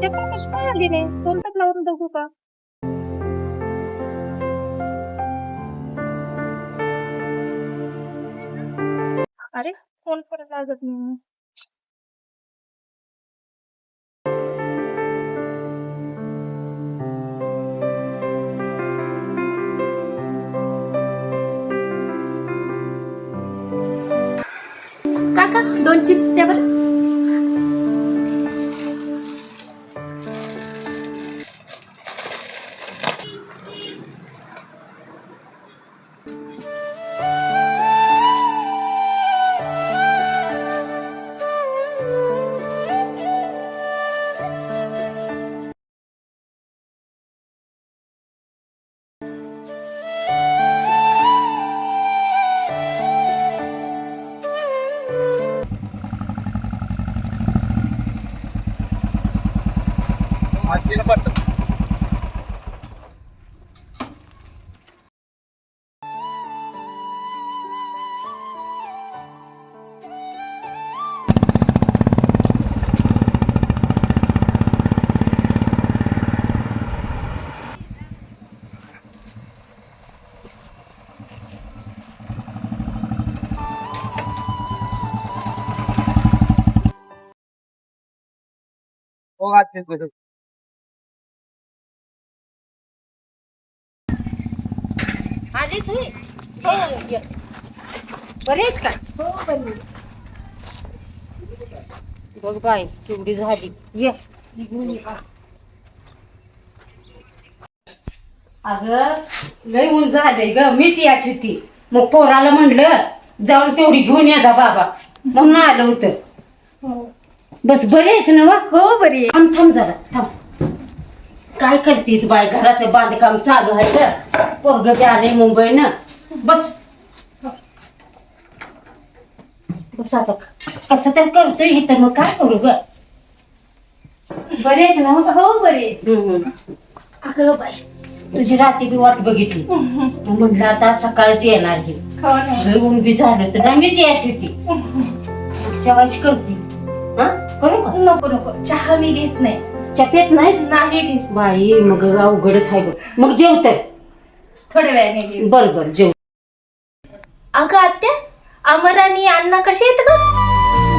ते पण कशी काय आली नाही? कोणतं तर लावून बघू का? अरे फोन पण लागत नाही. काका दोन चिप्स त्यावर Olá, आलीच होय हो ये. बरेच का बघ बाई तेवढी झाली ये निघून ये. अगं लय ऊन झालंय ग मीच याची होती मग पोराला म्हणलं जाऊन तेवढी घेऊन या जा बाबा म्हणून आलं होतं बस बरे आहेस ना वा हो बरी आहे. थांब थांब जरा थांब. काय करतीस बाय घराचं बांधकाम चालू आहे ग? पोरग बी आले मुंबईनं. बस. बस आता कसं तर करतोय इथं मग काय करू ग? बरे आहेस ना वा? हो बरी आहे. हम्म. अगं बाई तुझी रात्री बी वाट बघितली. म्हणलं आता सकाळची येणार ही हो ना. लय ऊन बी झालं तर नाही मीच यायची होती. जेवायची करते. हा करू का? नको नको. चहा मी घेत नाही. चपेत नाहीच नाही? घेत. बाई मग अवघडच आहे बघ. मग जेवतय थोड्या वेळाने जेव. बर बर जेव. अगं आत्या अमर आणि अण्णा कसे आहेत ग?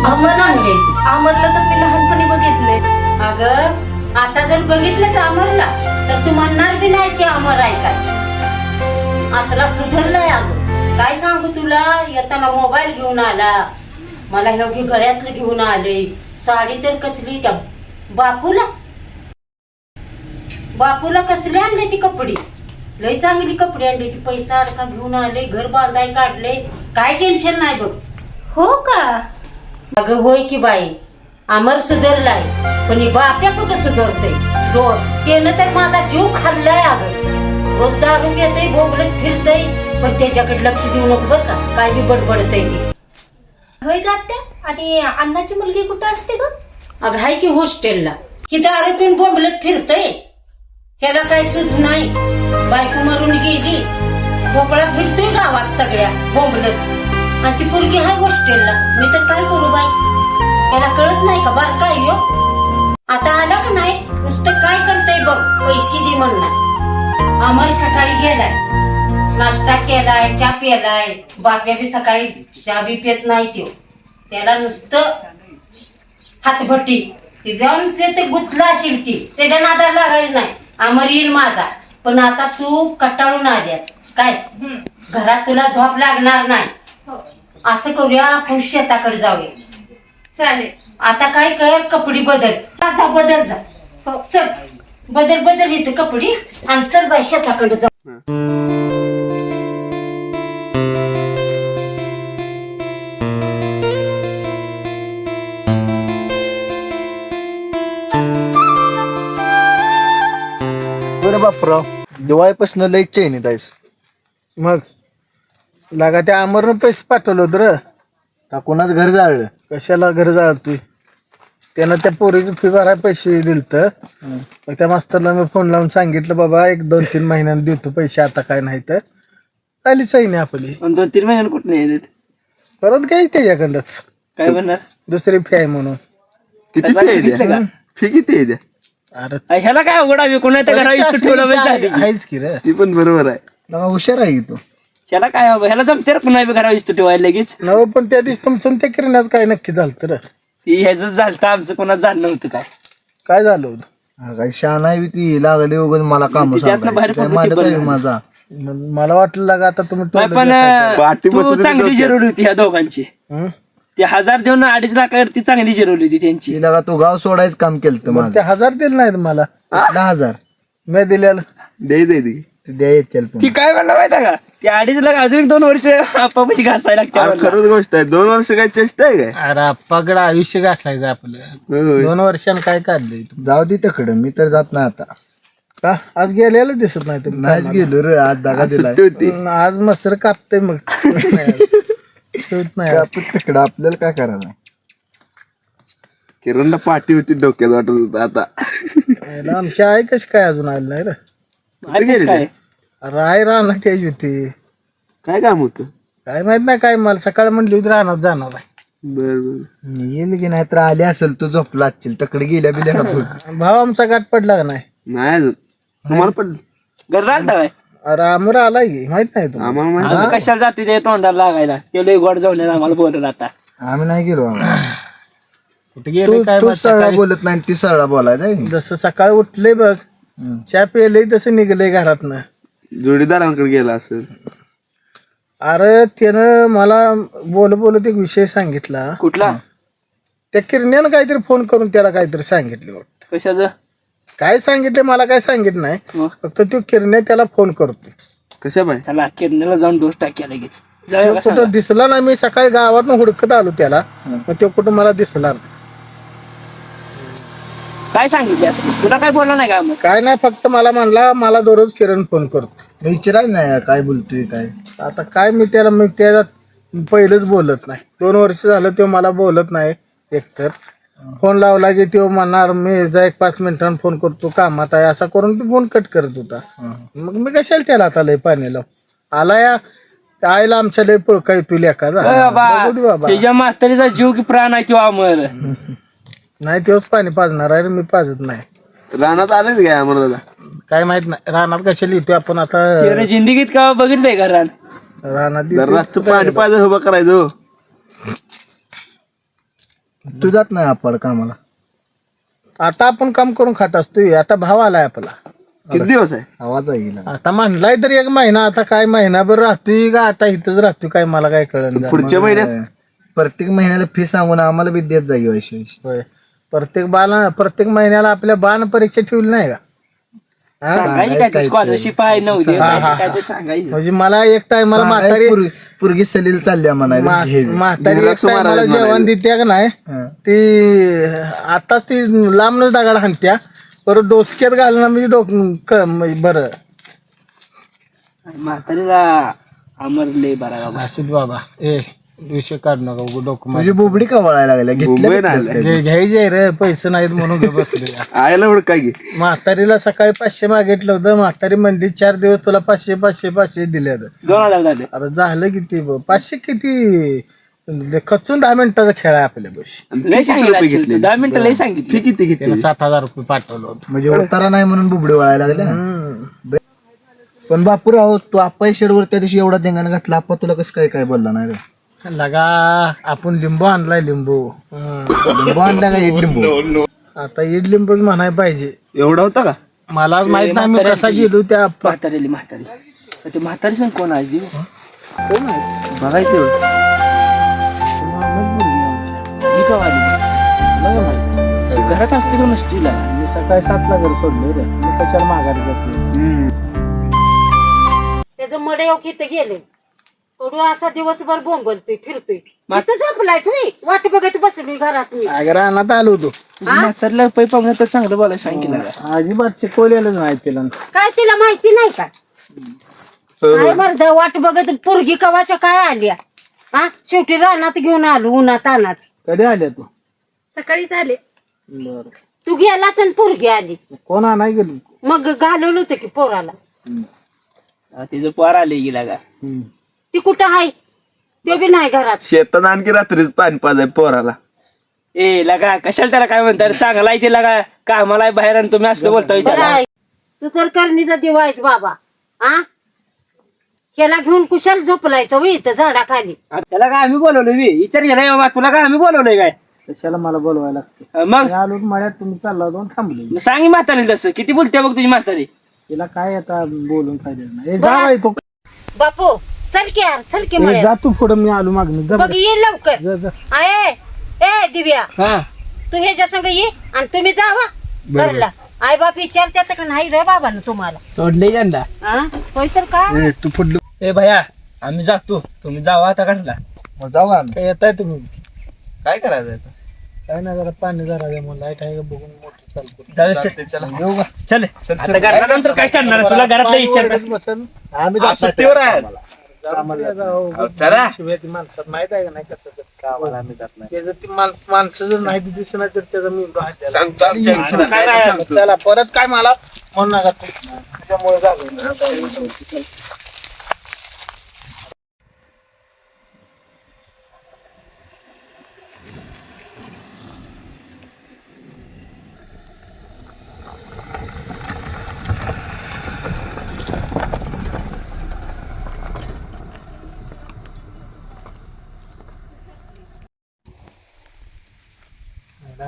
असं चांगले आहे. अमरला तर मी लहानपणी बघितलंय. ते. अगं आता जर बघितलंच अमरला तर तू म्हणणार बी नाही की अमर आहे काय. असला सुधरलाय अगं. काय सांगू तुला? येताना मोबाईल घेऊन आला. मला हे गळ्यातलं घेऊन आले. साडी तर कसली त्या बापूला? बापूला कसले आणले ती कपडे? लय चांगली कपडे आणली ती. पैसा अडका घेऊन आले घर बांधाय काढले. काय टेन्शन नाही बघ. हो का? अगं होय की बाई अमर सुधरलाय पण बाप्या कुठं सुधरते रो त्यानं तर माझा जीव खाल्लाय अगं. रोज दारू येतय बोबलत फिरतय पण त्याच्याकडे लक्ष देऊ नको बरं का. काय बी बडबडतय ती. होय का आत्या? आणि अण्णाची मुलगी कुठं असते ग? अगं हाय की हॉस्टेलला. ही दारू पिऊन बोंबलत फिरतय. ह्याला काय सुध नाही. बायको मारून गेली. भोपळा फिरतोय गावात सगळ्या बोंबलत. आणि ती पोरगी हाय हॉस्टेलला. मी तर काय करू बाई? याला कळत नाही का बार काय यो आता आला का नाही? नुसतं काय करतय बघ पैसे दे म्हणणार अमर सकाळी गेलाय. नाश्ता केलाय चहा पिलाय. बाप्या बी सकाळी चहा बी पित नाही त्यो. त्याला नुसतं हातभट्टी. ती जाऊन ते ते गुतला असेल ती. त्याच्या नादाला लागायचं नाही. अमर येईल माझा. पण आता तू कटाळून आल्याच काय. घरात तुला झोप लागणार नाही. हो. असं करूया आपण शेताकडे जाऊया. चालेल. आता काय कर? कपडी बदल. जा जा, बदल जा. हो. चल. बदल बदल येतो कपडी. आणि चल बाई शेताकडे जाऊ. बापराव. दिवाळीपासून लई चैनीत आहेस मग? लागा त्या अमरनं पैसे पाठवलं होतं र. का कोणाच घर जाळलं? कशाला घर जाळतोय? त्यानं त्या पोरीची फी भरायला पैसे दिलत. मग त्या मास्तरला मी फोन लावून सांगितलं बाबा एक दोन तीन महिन्यानं देतो पैसे आता काय नाही तर. आली सही नाही आपली दोन तीन महिन्यानं कुठं नाही येत परत काय त्याच्याकडंच. काय म्हणणार? दुसरी फी आहे म्हणून. किती फी आहे? फी किती आहे द्या? अरे ह्याला काय अवघड आहे? कोणा घरा इस्तू ठेवलं असली म्हणजे. आहेच की रे. ती पण बरोबर आहे. लगा हुशार आहे तो. ह्याला काय हवं ह्याला जमते रे पुन्हा घरा इस्तू ठेवायला लगेच. नव पण त्या दिवशी तुमचं ते करण्याचं काय नक्की झालं तर हे ह्याच झालं आमचं कोणाचं झालं नव्हतं काय? काय झालं होतं? हा, काय शान आहे बी ती. लागली वगैरे मला काम ती त्यातनं बाहेर पडली, ती बरं झालं. माझा? म- मला वाटलं लागा आता तुम्ही नाही, टोलं पण. तू चांगली जिरवली होती ह्या दोघांची. हं? ते हजार देऊन अडीच लाखावरती चांगली जिरवली होती त्यांची. ती लगा तो गाव सोडायचं काम केलं मग ते हजार दिले नाहीत मला. दहा हजार. मी दिलेलं. ते द्या येतील ती काय म्हणलं माहिती का? ते अडीच लाख अजून एक दोन वर्ष आपापची घासायला लागते म्हणलं. खरंच गोष्ट आहे. दोन वर्ष काय चेष्टा आहे काय? अरे आप्पाकडे आयुष्य घासायचं आपलं. दोन वर्षांनी काय काढलंय तू? जाऊ दे तिकडं मी तर जात नाही आता. का? आज गेलेलं दिसत नाही तुम्ही? नाहीच गेलो रे आज दागा दिला हं, आज मस्तर कापतय मग. ठेवत नाही आज. तिकडं आपल्याला काय करायला? किरणला पाठी होती डोक्यात वाटत होतं आता. याला आमची आई कशी काय अजून आली नाही रे? राय राहणार त्याची होती काय काम होतं? काय माहीत नाही काय मला सकाळी म्हणली होती राहणार जाणार आहे. बर बर. येईल की नाही तर आली असेल तू झोपला असशील तिकडे गेल्या बिल्या का. भाव आमचा गाठ पडला का नाही? नाही अजून. तुम्हाला पण घरला काय? अरे आमर आलाय की माहीत नाही तुम्हाला. आम्हाला माहिती आम्ही कशाला जातो ते तोंडाला लागायला? ते लय गोड जाऊन आम्हाला बोलत आता. आम्ही नाही गेलो आम्ही. कुठे गेले? तू काय तू माहीत सरळा सकाळी? बोलत नाही ती सरळा बोलायचं आहे. जसं सकाळी उठले बघ चहा पेले तसं निघले घरातनं. जोडीदारांकडे गेला असेल. अरे त्यानं मला बोल बोलत एक विषय सांगितला. कुठला? त्या किरण्यानं काहीतरी फोन करून त्याला काहीतरी सांगितले वाटतं. कशाचं? काय सांगितले मला काय सांगितलं नाही. मग? फक्त तो किरण्या त्याला फोन करतो. कशा बाय चला किरण्याला जाऊन डोस टाक्या लगेच. जाऊया का सांगा? कुठं दिसला नाही मी सकाळी गावात हुडकत आलो त्याला. मग तो कुठं मला दिसला नाही. काय सांगितलं आता? तुला काय बोलला नाही का मग काय नाही फक्त मला म्हणला मला दररोज किरण फोन करतो. विचारायचं नाही काय बोलतोय काय? आता काय मी त्याला मी त्याला पहिलंच बोलत नाही. दोन वर्ष झालं तो मला बोलत नाही एकतर. फोन लावला की तो म्हणणार मी जा एक पाच मिनिटांनी फोन करतो कामात आहे. असा करून तो फोन कट करत होता. मग मी कशाला त्याला आता लय पाणी लाव आला या आईला आमच्या लय पळका येतो एखादा अरे बाबा बघू दे बाबा. त्याच्या म्हातारीचा जीव की प्राण आहे तो अमर नाही तेव्हाच पाणी पाजणार आहे रे, मी पाजत नाही. रानात आलेच काय आम्हाला दादा? काय माहीत नाही. रानात कशाला येतोय? आपण आता त्यानं जिंदगीत का बघितलंय घरात रानात जर येतोय. रातचं पाणी पाहिजे उभं करायचं हो. तू जात नाही आपण कामाला. आता आपण काम करून खात असतोय आता भाव आलाय आपला. किती दिवस आहे? आवाज गेला आता म्हणलाय तर एक महिना आता काय महिनाभर राहतोय का? आता इथंच राहतोय काय? मला काय कळलं पुढच्या महिन्यात? प्रत्येक महिन्याला फी सांगून आम्हाला बी देत जागी पैसे प्रत्येक बाला प्रत्येक महिन्याला आपल्या बाण परीक्षा ठेवली नाही का? सांगायची काय? ते स्कॉलरशिप आहे नव्हती काय ते सांगायचं. म्हणजे मला एक टायमाला म्हातारी पुरगी सलील चालल्या म्हणायचं मा- घे. म्हातारी एक टायमाला जेवण देत्या का नाही ती आताच ती लांबनच दगाड हाणत्या. परत डोसक्यात घालणं म्हणजे डोक म्हणजे बरं. म्हातारीला अमर लय बरा बाबा. असू बाबा ए. विषय काढ नका उगाच डोकं तुझी बोबडी का वळायला लागल्या घेतल्या मुंबई घेतल्यास नाही काय? घे- घ्यायचे रे पैसे नाहीत म्हणून गं बसले आयला एवढं काय घे म्हातारीला सकाळी पाचशे मागितलं होतं म्हातारी म्हणली चार दिवस तुला पाचशे पाचशे पाचशे दिले दोन हजार झाले. अरे झालं किती ब- पाचशे किती? खचून दहा मिनिटाचा खेळ आहे आपल्या बस लय सांगितलं. तू दहा मिनिटं लय सांगितलं. फी किती घेतली? त्यानं सात हजार रुपये पाठवलं होतं. म्हणजे उतारा नाही म्हणून बुबडी वळायला लागल्या? हम्म. पण बापूराव तू आप्पा शेडवर त्या दिवशी एवढा धिंगाणा घातला आप्पा तुला कसं काय काय बोलला नाही रे? लगा आपण लिंबू आणलाय लिंबू हं. लिंबू आणला का एक लिंबू आता इड लिंबूच म्हणाय पाहिजे एवढा होता का मला माहीत नाही मी कसा गेलो त्या प- म्हातारीली म्हातारी तर ते म्हातारी सांग कोण आहे ती? बघायचं एवढं. ही का वाली? मला माहीत. ती घरात असते का नसते? मी सकाळी सातला घर सोडले रे मी कशाला माघारी जाते त्याचं मडे किती गेले थोडं असा दिवसभर बोंबलतोय फिरतोय. इथं झोपलायच मी वाट बघत बसलोय घरात मी. अगं रानात आलो होतो. म्हातारीला पै पाहुणे तर चांगलं बोलायला सांगितलं? अजिबात शिकवलेलंच नाही तिला. काय तिला माहिती नाही का? काय मर्द वाट बघत पोरगी कवाच्या काय आल्या? हा शेवटी रानात घेऊन आलो उन्हात अनाच कधी आल्या तू? सकाळीच आले. बर. तू गेलाच आणि पोरगी आली. कोण आणाय गेलो? मग घालवलं होतं की पोराला. हा, तिचं पोर आले गेला का. ती कुठं आहे ते बी नाही घरात. शेतात आणखी रात्रीच पाणी पाजाय पोराला. ए लगा कशाला त्याला काय म्हणतात? चांगला आहे ते लगा कामाला आहे बाहेर आणि तुम्ही असलं बोलता बरं विचार आहे. तू तर करणीचा दिवा आहेस बाबा. हा ह्याला घेऊन कुशाल झोपलायचं वय इथं झाडाखाली. त्याला काय आम्ही बोलवलोय मी विचार केला बाबा तुला काय आम्ही बोलवलोय काय? कशाला मला बोलवायला लागते? अं, मग? आलो मळ्यात तुम्ही चालला जाऊन थांबले. मग सांग म्हातारी तसं. किती बोलते बघ तुझी म्हातारी. तिला काय आता बोलून फायदा नाही. ए, जा बाई तू बापू चल की यार चल की ए, मळ्यात. जा तू पुढं मी आलो मागणं जा बघ बरं. ये लवकर. जा जा. आहे ए दिव्या. हा. तू ह्याच्या संग ये आणि तुम्ही जावा घरला. आई बाप विचारतात का नाही रे बाबा तुम्हाला? सोडले यंदा. हा होय तर का? ए, तू पुढलं ए भैया आम्ही जातो. तुम्ही जावा आता घरला. मग जाऊ आम्ही. काय येताय तुम्ही. काय करायचं आता? काय नाही जरा पाणी जरा द्या मला लाइट आहे का बघून मोठं चालू करू. जाऊ चल. चालतंय, चला. येऊ का? चल आता घरला नंतर काय करणार? तुला घरातलं विचार पाणी बसेल. आम्ही जात. नाही सुट्टीवर आहे. कामाला जाऊ. अहो, चला. शिवाय ती माणसात माहीत आहे का नाही कसं ते कामाला आम्ही जात नाही त्याचं ती मान- माणसं जर नाही दिसत नाही तर त्याचा मी काय ते सांगतो. चला परत काय मला म्हणू नका तू तुझ्यामुळे झालं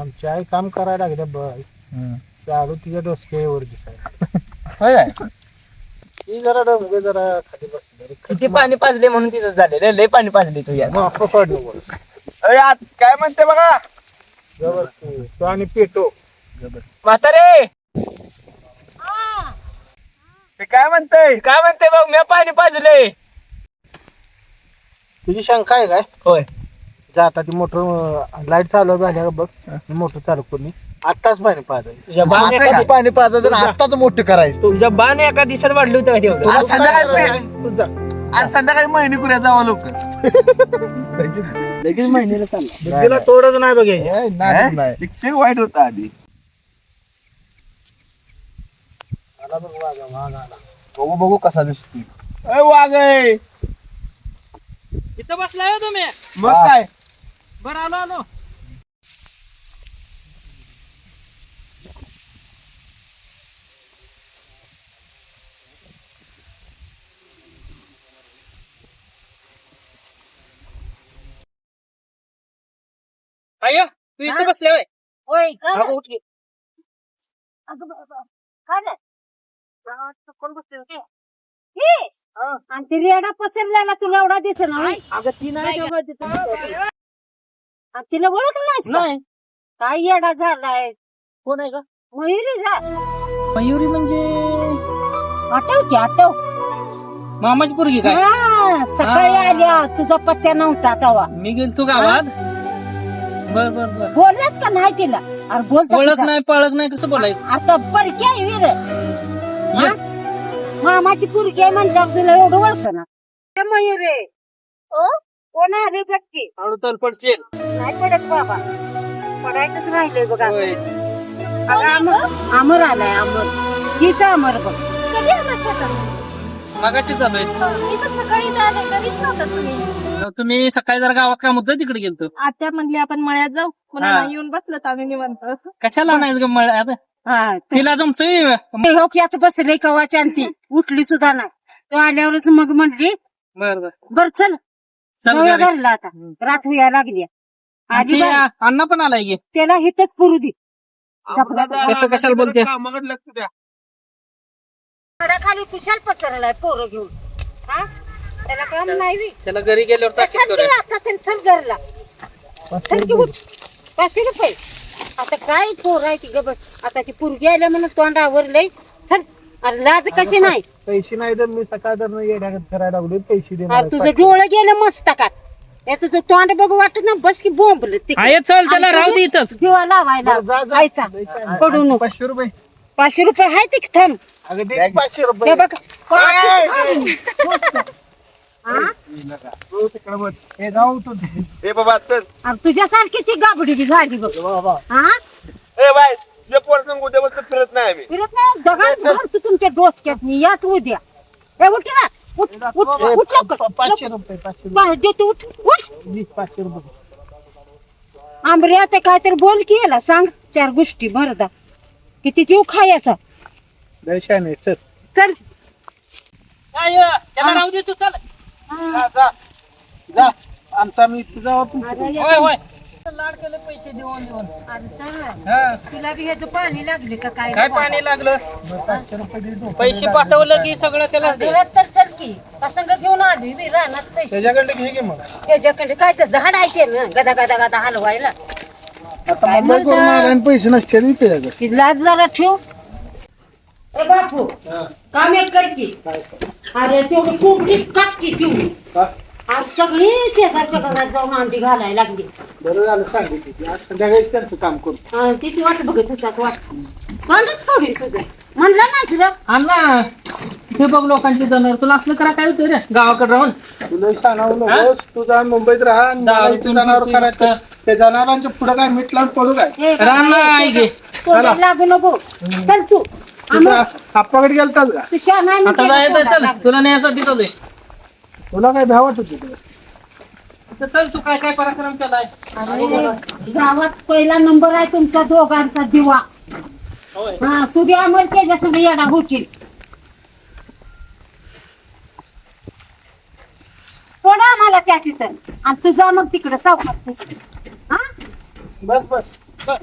आमची आई काम करायला लागल्या बाई चालू तिच्या डोसक्यावर दिसायला ती जरा डोंगे जरा खाली बसली. किती पाणी पाजले म्हणून तिथं झाले रे लय पाणी पाजले तुझ्या माफ पडलो बस अरे, आत काय म्हणते बघा? व्यवस्थित तो आणि पेटो. म्हातारे! ते काय म्हणतंय? काय म्हणते बघ मी पाणी पाजले. तुझी शंका आहे काय? होय. जा आता ती मोटर लाइट चालू झाल्या का बघ मोटर चालू करून आत्ताच पाणी एका आता पाणी पाजायचं आणि आत्ताच मोठं करायचं. तुझ्या बाण एका दिवसात वाढली होतं का? आज संध्याकाळी तू जा. आज संध्याकाळी महिने कुऱ्या जावं लवकर. लगेच महिन्याला चालला. बुद्धीला तोडच नाही बघायची ए, नाही नाही. शिक्षक वाईट होता आधी. आला बघ. बघू बघू कसा दिसतोय. अय, वाघ आहे इथं बसलाय हो तुम्ही. मग काय? बरं आलो आलो. अय्या तू इथं बसले होय? होय का अगं उठ की. अगं बाबा, काय कोण बसले होते? हे? आणि ती रेडा पसरलेला तुला एवढा दिसेल ना अगं ती नाही आणि तिला ओळखलं नाहीस का? नाही. काय येडा झालाय. कोण आहे का मयुरी जा. मयुरी म्हणजे? आठव की आठव. मामाची पोरगी काय? हा, सकाळी. आल्या तुझा पत्त्या नव्हता तेव्हा. मी गेलतो गावात. बर बर बर. बोललाच का नाही तिला? अरे बोलता ओळख. नाही पळख नाही कसं बोलायचं? आता बरकी आहे वीर. हा? मामाची पुरगी आहे म्हणल्यावर तुला एवढं ओळख ना मयुरे. ओ? कोण आले बक्की हळू तर पडशील. नाही पडत बाबा. पडायचंच राहिलंय बघा. होय. अमर अमर आलाय अमर हीच अमर बघ. मगाशी चालू तुम्ही. सकाळी जरा गावात काम होतं तिकडे गेलतो. आत्या म्हणली आपण मळ्यात जाऊ. हा. पुन्हा येऊन बसलं आम्ही निवांत. कशाला नाही ग मळ आता हा तिला जमतोय? लोक्यात बसले कवाची आणि ती. उठली सुद्धा नाही. तो आल्यावरच मग म्हणली बर बर. बर चल. चल आता. रात व्हायला लागली. आधी अण्णा पण आलाय की. त्याला हिथच पुरू दे. कसं कशाला बोलते? कामाकडे लक्ष द्या. खाली कुशाल पसरलाय पोरं घेऊन. हा? त्याला काम नाही बी. त्याला घरी गेल्यावर चल. आता चल चल घरला. चल उठ. पाचशे रुपये. आता काय पोर आहे ती ग बस. आता ती पुरगी आल्या म्हणून तोंड आवरलंय चल. अरे लाज कशी नाही? पैसे नाही तर मी सकाळ तर करायला लागलो पैसे देणार अरे तुझं डोळं गेलं मस्तकात या तुझं तोंड बघू वाटत ना बस की बोंबल आहे चल त्याला राहू दे इथंच. जीवा लावायला. जा, नको. पाचशे रुपये. पाचशे रुपये आहे ते थांब अगं दे की पाचशे रुपये. हे बघ. हा? हो, तिकडं बघ. हे जाऊ तू. ए बाबा चल. अरे तुझ्यासारखीची गाबडी बी झाली बघ. बाबा हा ए बाय. पोर संग उद्या बसत फिरत नाही आम्ही. फिरत नाही? दगड घालतो तुमच्या डोसक्यात मी याच उद्या. ए उठ ना. उठ उठ ए, उठ लवकर. पाचशे रुपये पाचशे रुपये. बाहेर देतो उठ. उठ. वीस पाचशे रुपये. आंबरे आता काय तर बोल की याला. सांग. चार गोष्टी. मरदा किती जीव खायचा द्यायच्या नाही चल. चल. काय त्याला राहू दे तू चल. जा, जा. जा. आमचा मी तुझा होय होय. पैसे देऊन देऊन. हा. तुला बी ह्याचं पाणी लागले का काय? काय पाणी लागलं? पैसे पाठवलं की सगळं त्याला दे तर चल की. कसंग घेऊन बी रानात पैसे. त्याच्याकडे घे की मग. त्याच्याकडे काय तर झाड आहे ते ना गदा गदा गदा हलवायला. आता मुंबई करून आला आणि पैसे नसते मी त्याच्याकडे. लाज जरा ठेव. ए बापू काम एक कर की. अरे तेवढी कोंबडी काट की तेवढी आज सगळी शेजारच्या घरात जाऊन अंडी घालायला लागली. बरं झालं सांगितलं आज संध्याकाळी त्यांचं काम करू. आणि तिची वाट बघत होतात वाट. तोंडच फोडील तुझं. म्हणलं ना तुझं अण्णा बघ लोकांची जनावर. तुला असलं करा काय होतं रे? गावाकडे राहून. तुला सांगावं नकोस तू जा मुंबईत राहा. आणि मला दारू इथे पिऊन जनावर पिऊन करायचं. त्या जनावरांच्या पुढे काय मीठ लावून पडू काय? हे राम लागू नको. चल तू. तुझा आप्पाकडे गेलतात का? तू शहाणा आहे आता म्हणते जायचं चल. तुला न्यायसाठी चालू तुला काय भ्या वाटत होती चल तू काय काय पराक्रम केलाय? अरे, गावात पहिला नंबर आहे तुमच्या दोघांचा दिवा. होय. हा तू बी आम्हाला त्याच्या संग येडा होशील. सोडा आम्हाला त्या तिथं. आणि तू जा मग तिकडं सावकाश हा? बस बस. बस.